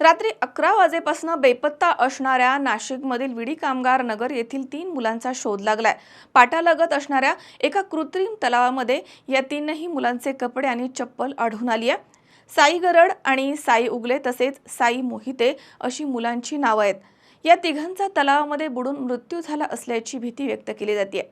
रात्री अकरा वाजेपासून बेपत्ता असणाऱ्या नाशिकमधील विडी कामगार नगर येथील तीन मुलांचा शोध लागलाय. पाटालगत असणाऱ्या एका कृत्रिम तलावामध्ये या तीनही मुलांचे कपडे आणि चप्पल आढळून आली आहे. साई गरड आणि साई उगले तसेच साई मोहिते अशी मुलांची नावं आहेत. या तिघांचा तलावामध्ये बुडून मृत्यू झाला असल्याची भीती व्यक्त केली जाते.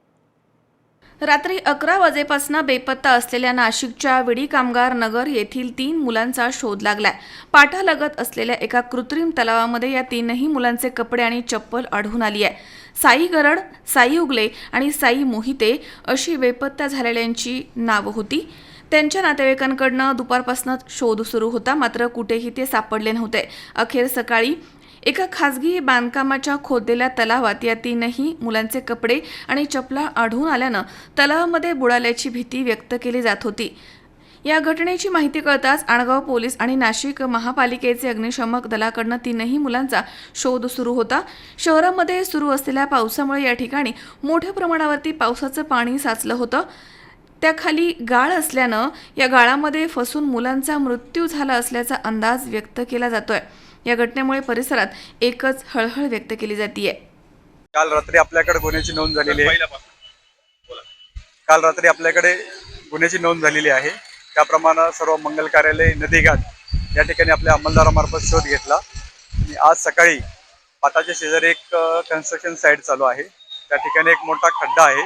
रात्री अकरा वाजेपासून बेपत्ता असलेल्या नाशिकच्या विडी कामगार नगर येथील तीन मुलांचा शोध लागलाय. पाठालगत असलेल्या एका कृत्रिम तलावामध्ये या तीनही मुलांचे कपडे आणि चप्पल आढळून आली आहे. साई गरड साई उगले आणि साई मोहिते अशी बेपत्ता झालेल्यांची नावं होती. त्यांच्या नातेवाईकांकडनं दुपारपासूनच शोध सुरू होता मात्र कुठेही ते सापडले नव्हते. अखेर सकाळी एका खासगी बांधकामाच्या खोदलेल्या तलावात या तीनही मुलांचे कपडे आणि चपला आढळून आल्यानं तलावामध्ये बुडाल्याची भीती व्यक्त केली जात होती. या घटनेची माहिती कळताच आणगाव पोलीस आणि नाशिक महापालिकेचे अग्निशमक दलाकडनं तीनही मुलांचा शोध सुरू होता. शहरामध्ये सुरू असलेल्या पावसामुळे या ठिकाणी मोठ्या प्रमाणावरती पावसाचं पाणी साचलं होतं. त्याखाली गाळ असल्यानं या गाळामध्ये फसून मुलांचा मृत्यू झाला असल्याचा अंदाज व्यक्त केला जातोय. या घटनेमुळे परिसरात एकच हळहळ व्यक्त केली जाते काल रात्री आपल्याकडे गुन्ह्याची नोंद झालेली आहे. काल रात्री आपल्याकडे गुन्ह्याची नोंद झालेली आहे. त्याप्रमाणे सर्व मंगल कार्यालय नदीघाट या ठिकाणी आपल्या अंमलदारामार्फत शोध घेतला. आणि आज सकाळी पाटाच्या शेजारी एक कन्स्ट्रक्शन साईट चालू आहे. त्या ठिकाणी एक मोठा खड्डा आहे.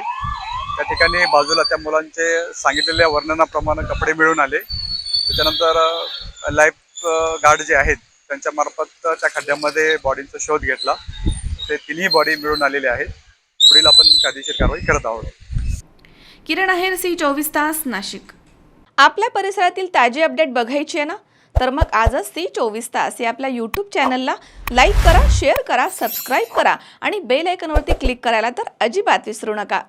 त्या ठिकाणी बाजूला त्या मुलांचे सांगितलेल्या वर्णनाप्रमाणे कपडे मिळून आले. त्याच्यानंतर लाईफ गार्ड जे आहेत त्यांच्या मार्फत त्या खड्ड्यामध्ये बॉडींचा शोध घेतला. ते तिन्ही बॉडी मिळून आलेले आहेत. पुढील आपण कायदेशीर कारवाई करत आहोत. किरण आहेर सी चोवीस तास नाशिक. आपल्या परिसरातील ताजी अपडेट बघायची आहे ना? तर मग आजच सी चोवीस तास या आपल्या यूट्यूब चॅनलला लाईक करा शेअर करा सबस्क्राईब करा आणि बेल आयकॉनवरती क्लिक करायला तर अजिबात विसरू नका.